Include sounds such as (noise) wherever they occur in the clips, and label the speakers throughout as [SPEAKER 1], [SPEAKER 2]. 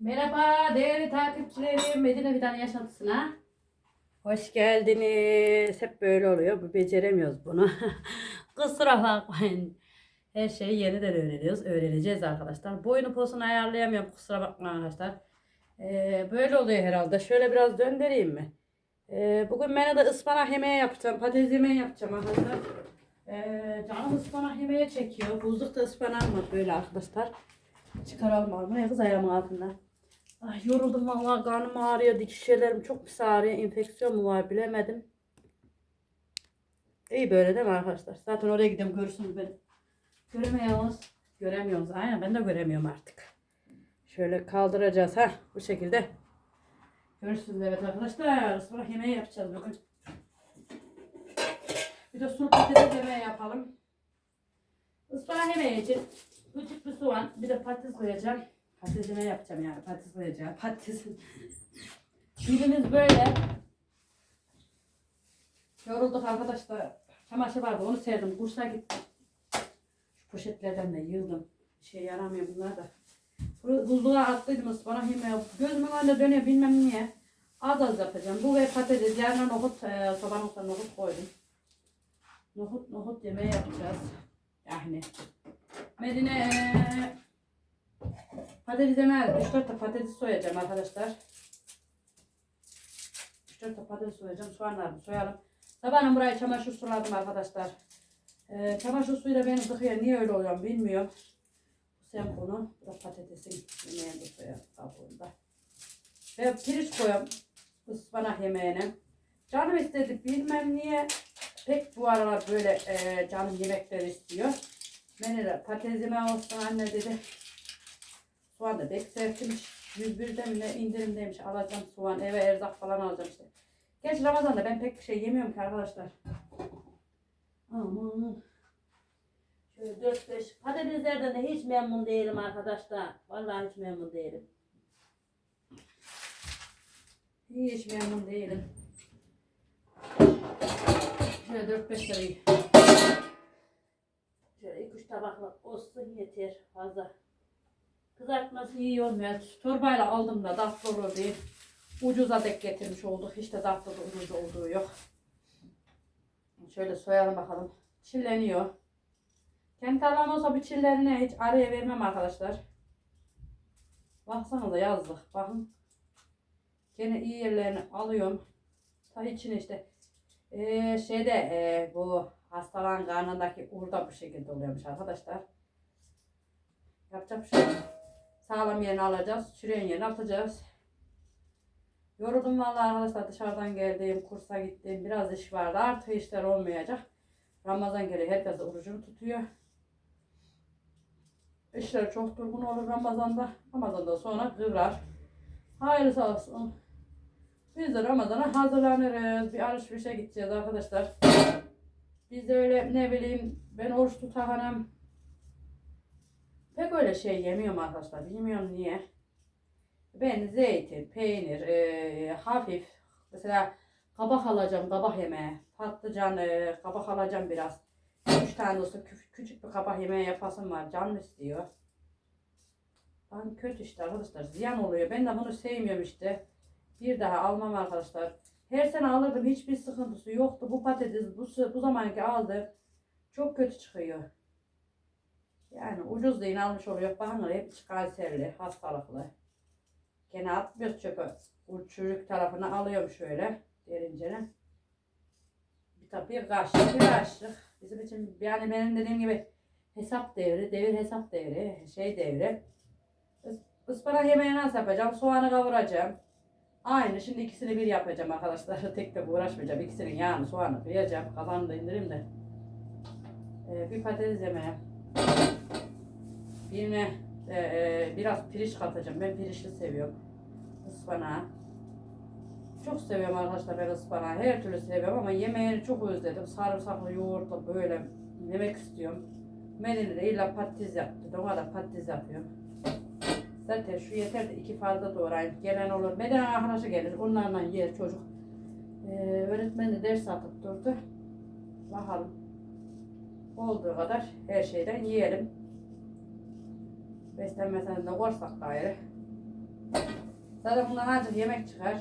[SPEAKER 1] Merhaba değerli takipçilerim Medine Fidan Yaşantısına. Hoş geldiniz. Hep böyle oluyor. Bu beceremiyoruz bunu. (laughs) Kusura bakmayın. Her şeyi yeniden öğreniyoruz. Öğreneceğiz arkadaşlar. Boyunu posunu ayarlayamıyorum. Kusura bakmayın arkadaşlar. Ee, böyle oluyor herhalde. Şöyle biraz döndüreyim mi? Ee, bugün ben de ıspanak yemeği yapacağım. Patates yemeği yapacağım arkadaşlar. Ee, canım ıspanak yemeği çekiyor. Buzlukta ıspanağım var böyle arkadaşlar. Çıkaralım abi. Ne kız ayağımın altından. Ay yoruldum vallahi karnım ağrıyor. Dikiş şeylerim çok pis ağrıyor. Enfeksiyon mu var bilemedim. İyi böyle değil mi arkadaşlar? Zaten oraya gidiyorum görürsünüz beni. Göremiyoruz. Göremiyoruz. Aynen ben de göremiyorum artık. Şöyle kaldıracağız ha bu şekilde. Görürsünüz evet arkadaşlar. Ispanak yemeği yapacağız bugün. Bir de sulu patates yemeği yapalım. Ispanak yemeği için küçük bir soğan, bir de patates koyacağım. Patates yemeği yapacağım yani. Patates koyacağım. Patates. Birimiz böyle. Yorulduk arkadaşlar. Çamaşır vardı onu serdim. Kursa gittim. Şu poşetlerden de yıldım. Şey yaramıyor bunlar da. Bu- Buzluğa attıydım ıspanak yemeği. Gözümün önünde dönüyor bilmem niye. Az az yapacağım. Bu ve patates. Yarına nohut, e, sobanın üstüne nohut koydum. Nohut, nohut yemeği yapacağız. Yani. Medine eee, patates yemez. 3-4 de patates soyacağım arkadaşlar. 3-4 de patates soyacağım. Soğanlarını soyalım. Sabahın buraya çamaşır suladım arkadaşlar. Eee çamaşır suyuyla beni sıkıyor. Niye öyle oluyor bilmiyorum. Sen bunu bu da patatesin yemeğini de soyalım kabuğunda. Ve pirinç koyuyorum ıspanak yemeğine. Canım istedi bilmem niye pek bu aralar böyle eee canım yemekler istiyor. Beni de patates olsun anne dedi. Soğan da pek sertmiş. 101'de mi ne indirimdeymiş. Alacağım soğan eve erzak falan alacağım işte. Gerçi Ramazan'da ben pek bir şey yemiyorum ki arkadaşlar. Aman.
[SPEAKER 2] Şöyle 4-5 patateslerden de hiç memnun değilim arkadaşlar. Vallahi hiç memnun değilim.
[SPEAKER 1] Hiç memnun değilim. Şöyle 4-5 lirayı.
[SPEAKER 2] Şöyle 2-3 tabaklık olsun yeter fazla. Kızartması
[SPEAKER 1] İyi olmuyor. Torbayla aldım da tatlı olur diye. Ucuza dek getirmiş olduk. Hiç de tatlı da ucuz olduğu yok. Şöyle soyalım bakalım. Çilleniyor. Kendi tarlam olsa bir çillerine hiç araya vermem arkadaşlar. Baksanıza yazdık. Bakın. Gene iyi yerlerini alıyorum. Ta içine işte. Ee, şeyde ee, bu hastalan karnındaki urda bu şekilde oluyormuş arkadaşlar. Yapacak bir şey yok. Sağlam yerini alacağız. Çüreğin yerini atacağız. Yoruldum vallahi arkadaşlar dışarıdan geldim. Kursa gittim. Biraz iş vardı. Artık işler olmayacak. Ramazan geliyor. Herkes orucunu tutuyor. İşler çok durgun olur Ramazan'da. Ramazan'da sonra kıvrar. Hayırlısı olsun. Biz de Ramazan'a hazırlanırız. Bir alışverişe gideceğiz arkadaşlar. Biz de öyle ne bileyim ben oruç tutahanım. Pek öyle şey yemiyorum arkadaşlar. Bilmiyorum niye. Ben zeytin, peynir, eee, hafif. Mesela kabak alacağım, kabak yemeği. Patlıcan, eee, kabak alacağım biraz. Üç tane olsa kü- küçük bir kabak yemeği yapasım var. Canım istiyor. Ben kötü işte arkadaşlar. Ziyan oluyor. Ben de bunu sevmiyorum işte. Bir daha almam arkadaşlar. Her sene alırdım. Hiçbir sıkıntısı yoktu. Bu patates bu, bu zamanki aldım. Çok kötü çıkıyor. Yani ucuz değil almış oluyor. Bakın hep kanserli, hastalıklı. Gene atmıyoruz çöpe. Çürük tarafını alıyorum şöyle derincene. Bir tabi bir bir kaşık. Bizim için yani benim dediğim gibi hesap devri, devir hesap devri, şey devri. Is- Ispanak yemeği nasıl yapacağım? Soğanı kavuracağım. Aynı şimdi ikisini bir yapacağım arkadaşlar. (laughs) Tek tek uğraşmayacağım. İkisinin yağını soğanı kıyacağım. Kazanı da indireyim de. Ee, bir patates yemeği. Birine e, e, biraz pirinç katacağım. Ben pirinçli seviyorum. Ispanağı. Çok seviyorum arkadaşlar ben ıspanağı. Her türlü seviyorum ama yemeğini çok özledim. Sarımsaklı yoğurtla böyle yemek istiyorum. Medine de illa patates yaptı. Ona da patates yapıyorum. Zaten şu yeter de iki fazla doğrayayım. Gelen olur. Medine arkadaşı gelir. Onlarla yer çocuk. Ee, öğretmen de ders atıp durdu. Bakalım. Olduğu kadar her şeyden yiyelim. Beslenmesine de korsak gayrı. Zaten bundan ancak yemek çıkar.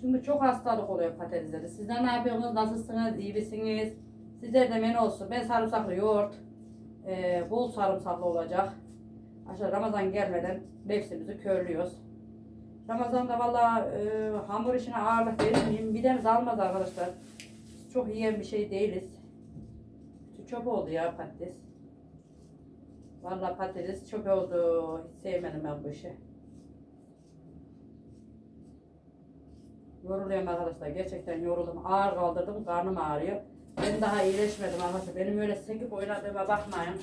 [SPEAKER 1] Çünkü çok hastalık oluyor patateslerde. Sizler ne yapıyorsunuz? Nasılsınız? İyi misiniz? Sizler de menü olsun. Ben sarımsaklı yoğurt. eee, bol sarımsaklı olacak. Aşağı Ramazan gelmeden nefsimizi körlüyoruz. Ramazan'da valla eee, hamur işine ağırlık verir. Midemiz almaz arkadaşlar. Çok yiyen bir şey değiliz. Çöp oldu ya patates. Valla patates çöp oldu. Hiç sevmedim ben bu işi. Yoruluyorum arkadaşlar. Gerçekten yoruldum. Ağır kaldırdım. Karnım ağrıyor. Ben daha iyileşmedim arkadaşlar. Benim öyle sekip oynadığıma bakmayın.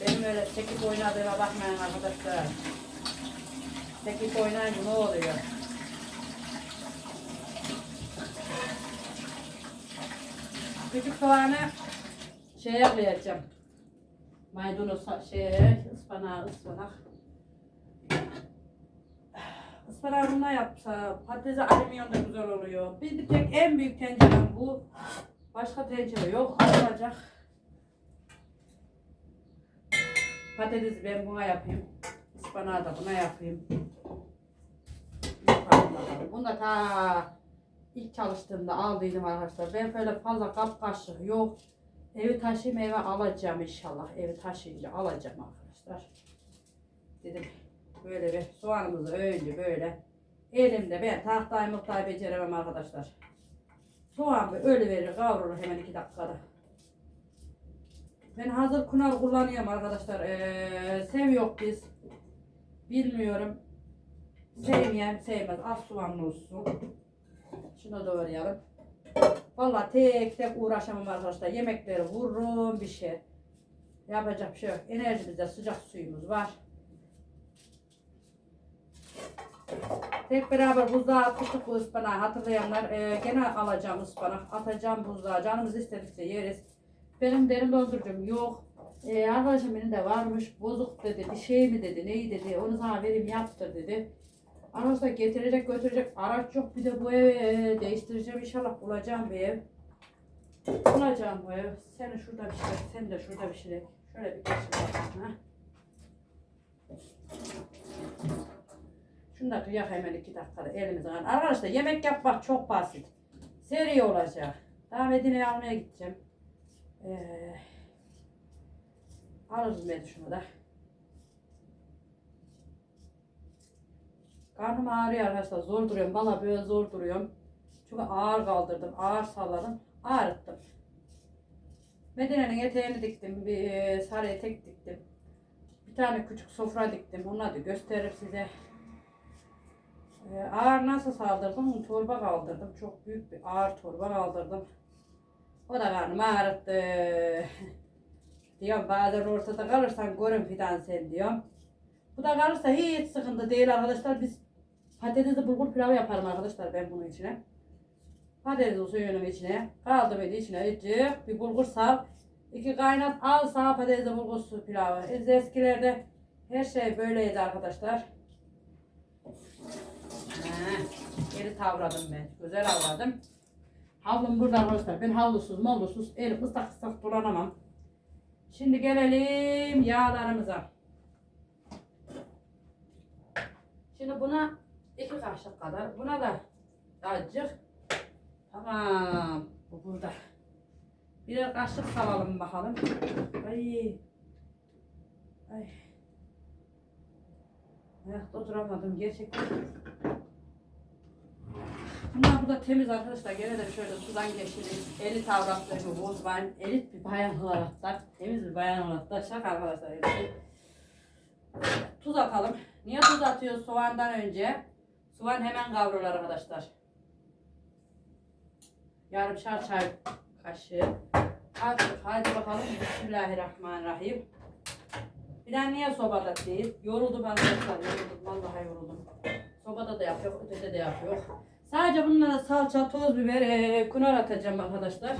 [SPEAKER 1] Benim öyle sekip oynadığıma bakmayın arkadaşlar. Sekip oynayınca ne oluyor? Küçük soğanı şeye koyacağım. Maydanoz şeye, ıspanağı, ıspanak. Ispanağı bununla yapsa, patatesi alüminyonda güzel oluyor. Bir, tek en büyük tencerem bu. Başka tencere yok. Alacak. Patatesi ben buna yapayım. Ispanağı da buna yapayım. Bunu da ta ilk çalıştığımda aldıydım arkadaşlar. Ben böyle fazla kap kaşık yok. Evi taşıyayım eve alacağım inşallah. Evi taşıyınca alacağım arkadaşlar. Dedim böyle bir soğanımızı önce böyle elimde ben tahtayı muhtayı beceremem arkadaşlar. Soğan bir ölü verir kavrulur hemen iki dakikada. Ben hazır kunar kullanıyorum arkadaşlar. Ee, sev yok biz. Bilmiyorum. Sevmeyen sevmez. Az soğanlı olsun. Şunu doğrayalım. Vallahi tek tek uğraşamam arkadaşlar. Yemekleri vururum bir şey. Yapacak bir şey yok. Enerjimizde sıcak suyumuz var. Tek beraber buzluğa atmıştık bu ıspanağı. Hatırlayanlar e, gene alacağım ıspanak. Atacağım buzluğa. Canımız istedikçe yeriz. Benim derin dondurucum yok. E, arkadaşım benim de varmış. Bozuk dedi. Bir şey mi dedi. Neyi dedi. Onu sana vereyim yaptır dedi. Arkadaşlar getirecek götürecek araç yok. Bir de bu evi e, değiştireceğim inşallah bulacağım bir ev. Bulacağım bu ev. Seni şurada bir şey, sen de şurada bir şey. Şöyle bir geçin. Ha? Şunu da kıyak hemen iki dakikada elimize al. Arkadaşlar yemek yapmak çok basit. Seri olacak. Daha Medine'ye almaya gideceğim. Ee, alırız ben şunu da. Karnım ağrıyor arkadaşlar. Zor duruyorum. Valla böyle zor duruyorum. Çünkü ağır kaldırdım. Ağır salladım. Ağrıttım. Medine'nin eteğini diktim. Bir e, sarı etek diktim. Bir tane küçük sofra diktim. Onu da gösteririm size. Ee, ağır nasıl saldırdım? Torba kaldırdım. Çok büyük bir ağır torba kaldırdım. O da karnımı ağrıttı. (laughs) diyorum bazen ortada kalırsan görün fidan sen diyorum. Bu da kalırsa hiç sıkıntı değil arkadaşlar. Biz patatesli bulgur pilavı yaparım arkadaşlar ben bunun içine. Patatesi suyunun içine kaldım idi içine ıcık bir bulgur sal. iki kaynat al sağ patatesli bulgur su pilavı. Biz eskilerde her şey böyleydi arkadaşlar. He, geri tavradım ben. Güzel avradım. Havlum burada arkadaşlar. Ben havlusuz mallusuz elim ıslak ıslak dolanamam. Şimdi gelelim yağlarımıza. Şimdi buna iki kaşık kadar. Buna da azıcık. Tamam. Bu burada. Birer kaşık salalım bakalım. Ay. Ay. Ayakta duramadım gerçekten. Bunlar burada temiz arkadaşlar. Gene de şöyle sudan geçirin. Elit avratlarını bozmayın. Elit bir bayan olarak da, temiz bir bayan olarak da şaka arkadaşlar. Tuz atalım. Niye tuz atıyoruz soğandan önce? Soğan hemen kavrulur arkadaşlar. Yarımşar çay kaşığı. Hadi, hadi bakalım. Bismillahirrahmanirrahim. Bir daha niye sobada değil? Yoruldum arkadaşlar. Yoruldum. Vallahi yoruldum. Sobada da yapıyor, ötede de yapıyor. Sadece bunlara salça, toz biber, e, kunar atacağım arkadaşlar.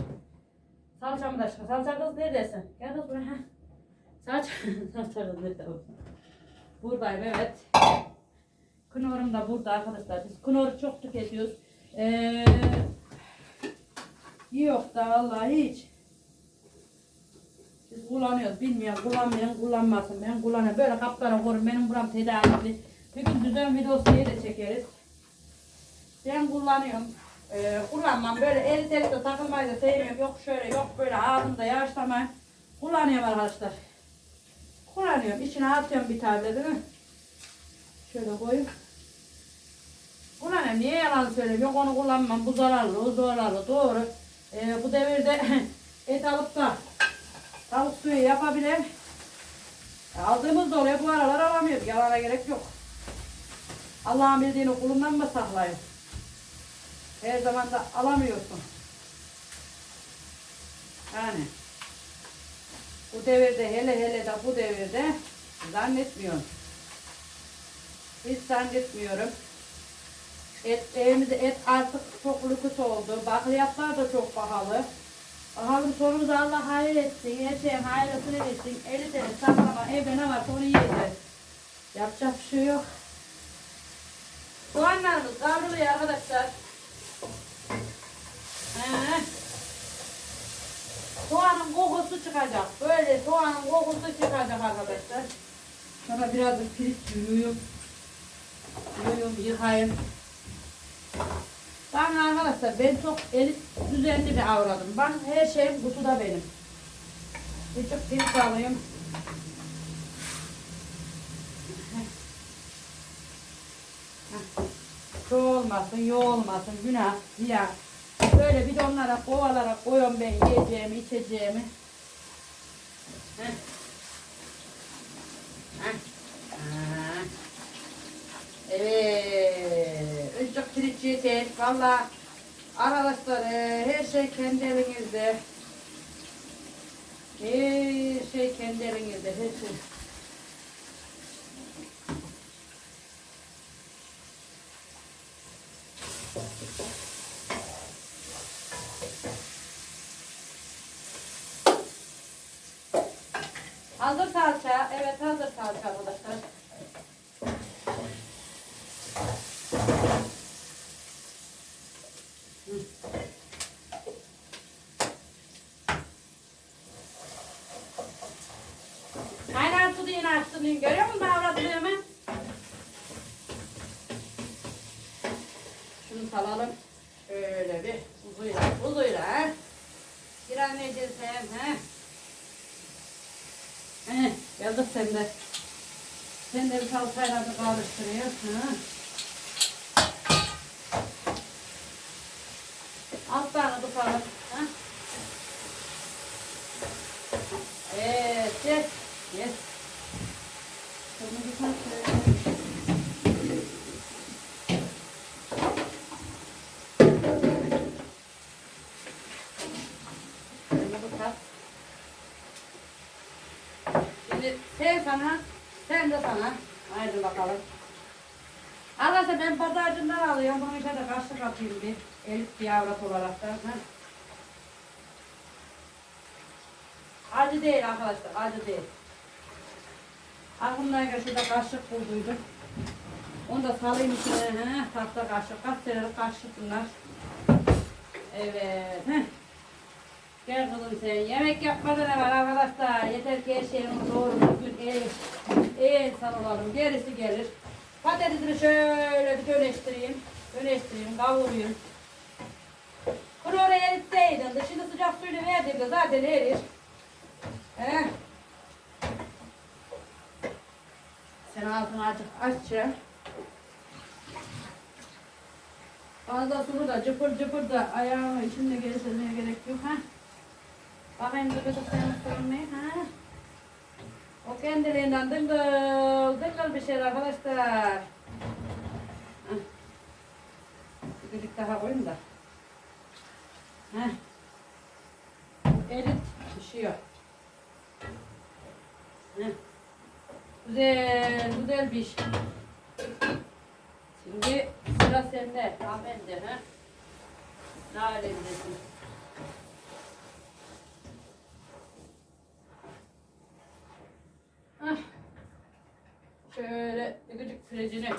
[SPEAKER 1] Salçamı da çıkar. Salça kız neredesin? Gel kız buraya. Salça, (laughs) salça kız nerede? Buradayım evet. Kınorum da burada arkadaşlar. Biz kınoru çok tüketiyoruz. Ee, yok da vallahi hiç. Biz kullanıyoruz. Bilmiyorum. Kullanmayan kullanmasın. Ben kullanıyorum. Böyle kaplara koyun. Benim buram tedarikli. Bir gün düzen videosu diye de çekeriz. Ben kullanıyorum. Ee, kullanmam. Böyle el telikte takılmayı da sevmiyorum. Yok şöyle yok böyle ağzımda yavaşlamayın. Kullanıyorum arkadaşlar. Kullanıyorum. İçine atıyorum bir tane değil mi? Şöyle koyup. Kullanıyorum. Niye yalan söylüyorum? Yok onu kullanmam. Bu zararlı, o zararlı. Doğru. Ee, bu devirde (clears throat) et alıp da tavuk suyu yapabilir. E, Aldığımız da. Bu aralar alamıyoruz. Yalana gerek yok. Allah'ın bildiğini kulundan mı saklayın? Her zaman da alamıyorsun. Yani bu devirde hele hele de bu devirde zannetmiyorum. Hiç zannetmiyorum. Et, evimizde et artık çok lüks oldu. Bakliyatlar da çok pahalı. Bakalım sonumuzu Allah hayır etsin. Her şeyin hayırlısını etsin. 50 tane saklama evde ne varsa onu yiyeceğiz. Yapacak bir şey yok. Soğanlarımız kavruluyor arkadaşlar. He. Soğanın kokusu çıkacak. Böyle soğanın kokusu çıkacak arkadaşlar. Sonra biraz da pirinç yuyuyum. Yuyuyum, yıkayım. Ben arkadaşlar ben çok el düzenli bir avradım. Ben her şeyim kutuda benim. Küçük pirinç alayım. Çoğu olmasın, yoğu olmasın, günah, ziyan. Böyle bidonlara, kovalara koyuyorum ben yiyeceğimi, içeceğimi. Heh. Heh. Ha. Evet. Öncük pirinç yeter. Valla arkadaşlar her şey kendi elinizde. Her şey kendi elinizde. Her şey. Hazır salça. Evet hazır salça arkadaşlar. Kaynar su diye açtın. Görüyor musun avradılığımı? Şunu salalım. Şöyle bir uzuyla. Uzuyla ha. Bir anneciğim sen ha. He, yazık sen de. Sen de bir salçayla bir karıştırıyorsun. Ha. Altlarını tutalım. Ha. Evet, yes, yes. Kırmızı salça. Kırmızı tat. Şimdi sen sana, sen de sana. Haydi bakalım. Arkadaşlar ben pazarcından kaşık atayım bir. Elif bir avrat olarak da. Ha. Acı değil arkadaşlar, acı değil. Aklımdayken şurada kaşık bulduydum. Onu da salayım içine. He, tahta kaşık. Senelik kaşık bunlar. Evet. Heh. Gel kızım sen. Yemek yapmada ne var arkadaşlar? Yeter ki her şeyimiz doğru düzgün iyi, iyi insan olalım. Gerisi gelir. Patatesini şöyle bir dönüştüreyim. Dönüştüreyim, kavurayım. Bunu oraya eritseydin. Dışını sıcak suyla verdiğimde zaten erir. He. Sen altını açık açacağım. Fazla sulu da cıpır cıpır da ayağımı içinde geliştirmeye gerek yok ha. Bakayım kızım senin sorun ne ha? O kendiliğinden dıngıl dıngıl bir şey arkadaşlar. Bir gıcık daha koyayım da. Heh. Erit pişiyor. Heh. Güzel, güzel bir iş. Şimdi sıra sende. Ha bende ha. Ne alemdesin? Ah. Şöyle gıcık sürecini.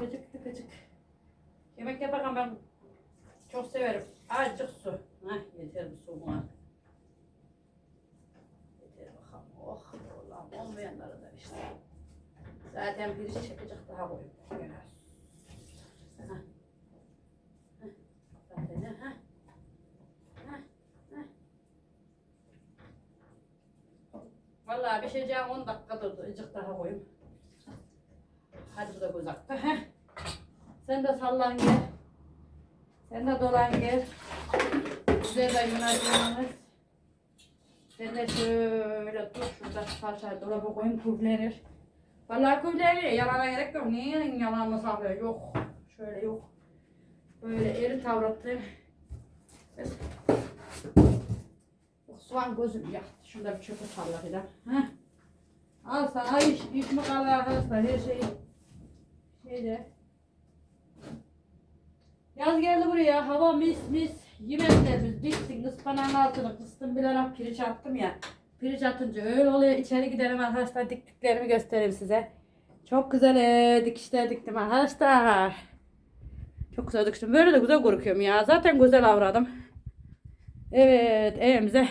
[SPEAKER 1] Gıcık gıcık. Yemek yaparken ben çok severim. Azıcık su. Heh, yeter. arada işte. Zaten bir iş çekecek daha koyun. Gene. Ha. Heh. Zaten de, ha. Ha, ha. Vallahi bir şey 10 dakika durdu. Icık daha koyayım. Hadi bu da uzakta. Sen de sallan gel. Sen de dolan gel. Güzel de yunarcığımız. Sen de şöyle dur şurada salçayı dolaba koyayım küflenir. Vallahi küflenir. Yalana gerek yok. Niye yalanla saklıyor? Yok. Şöyle yok. Böyle eri tavrattı. Soğan gözüm yaktı. Şurada bir çöpü salla bir de. Heh. Al sana iş, iş mi kalır arkadaşlar her şey. Şeyde. Yaz geldi buraya. Hava mis mis. Yemekler biz bitsin. Ispanağın altını kıstım bilerek pirinç attım ya. Pirinç atınca öyle oluyor. İçeri gidelim arkadaşlar. Diktiklerimi göstereyim size. Çok güzel e, dikişler diktim arkadaşlar. Çok güzel diktim. Böyle de güzel korkuyorum ya. Zaten güzel avradım. Evet evimize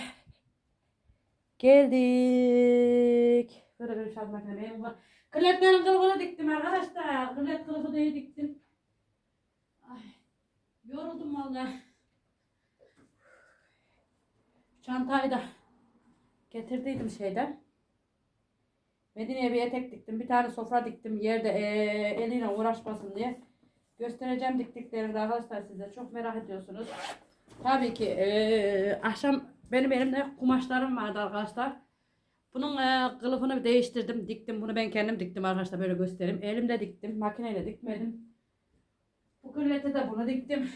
[SPEAKER 1] geldik. Böyle bir şarj makine benim var. Kırletlerin kılıfını diktim arkadaşlar. Kırlet kılıfı da iyi diktim. Ay, yoruldum valla. Çantayı da getirdiydim şeyden. Medine'ye bir etek diktim. Bir tane sofra diktim. Yerde eee, eliyle uğraşmasın diye. Göstereceğim diktiklerimi de arkadaşlar size. Çok merak ediyorsunuz. Tabii ki eee, akşam benim elimde kumaşlarım vardı arkadaşlar. Bunun eee, kılıfını değiştirdim. Diktim. Bunu ben kendim diktim arkadaşlar. Böyle göstereyim. Elimde diktim. Makineyle dikmedim. Bu kırlete de bunu diktim.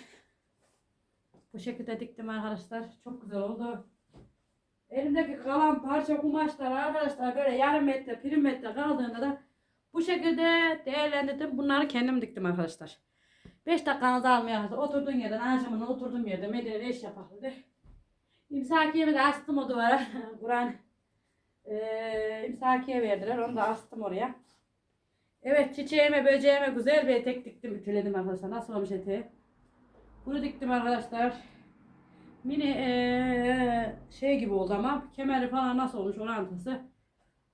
[SPEAKER 1] Bu şekilde diktim arkadaşlar. Çok güzel oldu. Elimdeki kalan parça kumaşlar arkadaşlar böyle yarım metre, bir metre kaldığında da bu şekilde değerlendirdim. Bunları kendim diktim arkadaşlar. 5 dakikanızı almıyor arkadaşlar. Oturduğun yerden akşamına oturduğum yerde Medine'de iş yapak dedi. İmsakiyemi de astım o duvara. (laughs) Kur'an eee imsakiye verdiler. Onu da astım oraya. Evet çiçeğime böceğime güzel bir etek diktim. Ütüledim arkadaşlar. Nasıl olmuş eteği? Bunu diktim arkadaşlar. Mini eee, şey gibi oldu ama kemeri falan nasıl olmuş orantısı.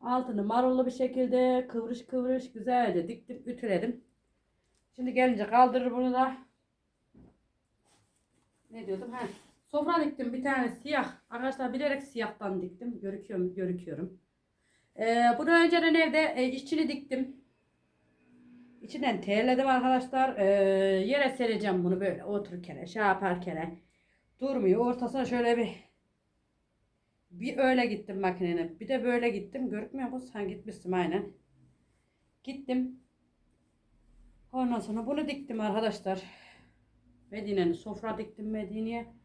[SPEAKER 1] Altını marullu bir şekilde kıvrış kıvrış güzelce diktim ütüledim. Şimdi gelince kaldırır bunu da. Ne diyordum? Ha. Sofra diktim bir tane siyah. Arkadaşlar bilerek siyahtan diktim. Görüküyorum, görüküyorum. Ee, bunu önceden evde e, işçili diktim. İçinden terledim arkadaşlar. Ee, yere sereceğim bunu böyle otururken, şey yaparken. Durmuyor. Ortasına şöyle bir bir öyle gittim makinenin. Bir de böyle gittim. Görükmüyor musun? Sen gitmişsin aynen. Gittim. Ondan sonra bunu diktim arkadaşlar. Medine'nin sofra diktim Medine'ye.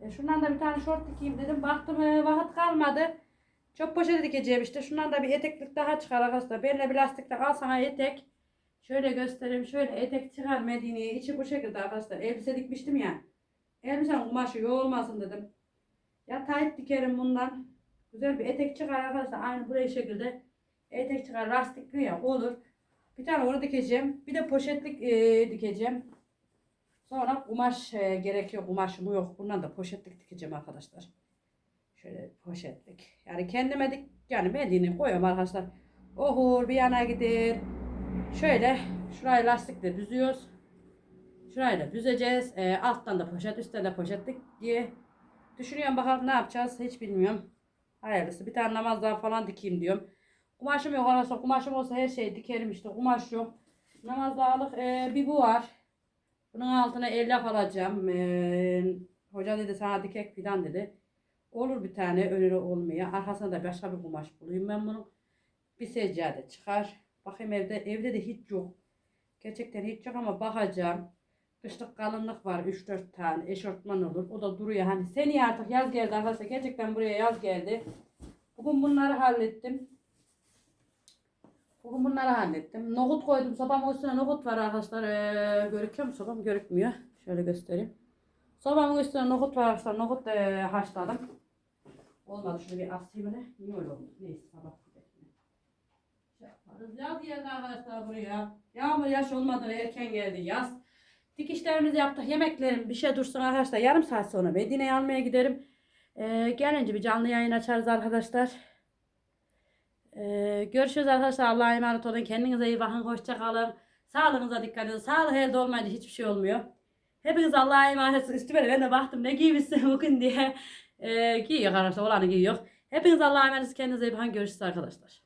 [SPEAKER 1] E şundan da bir tane şort dikeyim dedim. Baktım e, vakit kalmadı. Çok poşete dikeceğim işte. Şundan da bir eteklik daha çıkar arkadaşlar. Benimle bir lastikle al sana etek. Şöyle göstereyim. Şöyle etek çıkar Medine'ye. İçi bu şekilde arkadaşlar. Elbise dikmiştim ya. Elbisenin kumaşı yoğulmasın dedim. Ya tayt dikerim bundan. Güzel bir etek çıkar arkadaşlar. Aynı buraya şekilde. Etek çıkar. Lastikli ya olur. Bir tane onu dikeceğim. Bir de poşetlik e, dikeceğim. Sonra kumaş e, gerekiyor. Kumaşım yok. Bundan da poşetlik dikeceğim arkadaşlar. Şöyle poşetlik. Yani kendime dik yani Medine koyuyorum arkadaşlar. Ohur bir yana gider. Şöyle şurayı lastikle düzüyoruz. Şurayı da düzeceğiz. E, alttan da poşet, üstten de poşetlik diye düşünüyorum. Bakalım ne yapacağız hiç bilmiyorum. Hayırlısı. Bir tane namaz daha falan dikeyim diyorum. Kumaşım yok arkadaşlar. Kumaşım olsa her şeyi dikerim işte. Kumaş yok. Namaz dağlık e, bir bu var. Bunun altına elyaf alacağım. E, hoca dedi sana dikek filan dedi. Olur bir tane önüne olmuyor. Arkasına da başka bir kumaş bulayım ben bunun. Bir seccade çıkar. Bakayım evde evde de hiç yok. Gerçekten hiç yok ama bakacağım. Kışlık kalınlık var 3-4 tane eşortman olur. O da duruyor. Hani seni artık yaz geldi arkadaşlar. Gerçekten buraya yaz geldi. Bugün bunları hallettim. Bugün bunları hallettim. Nohut koydum. Sobamın üstüne nohut var arkadaşlar. Ee, görüküyor mu sobam? Görükmüyor. Şöyle göstereyim. Sobamın üstüne nohut var arkadaşlar. Nohut e, haşladım. Olmadı. Şunu bir asayım öyle. Niye öyle oldu? Neyse sabah. Şey yaparız. Yaz geldi arkadaşlar buraya. Yağmur yaş olmadan erken geldi yaz. Dikişlerimizi yaptık. Yemeklerim bir şey dursun arkadaşlar. Yarım saat sonra Medine'ye almaya giderim. Ee, gelince bir canlı yayın açarız arkadaşlar. Ee, görüşürüz arkadaşlar. Allah'a emanet olun. Kendinize iyi bakın. Hoşça kalın. Sağlığınıza dikkat edin. Sağlık elde olmayınca hiçbir şey olmuyor. Hepiniz Allah'a emanet olun. Üstüme ben de baktım ne giymişsin bugün diye. Ee, giyiyor arkadaşlar. Olanı giyiyor. Hepiniz Allah'a emanet olun. Kendinize iyi bakın. Görüşürüz arkadaşlar.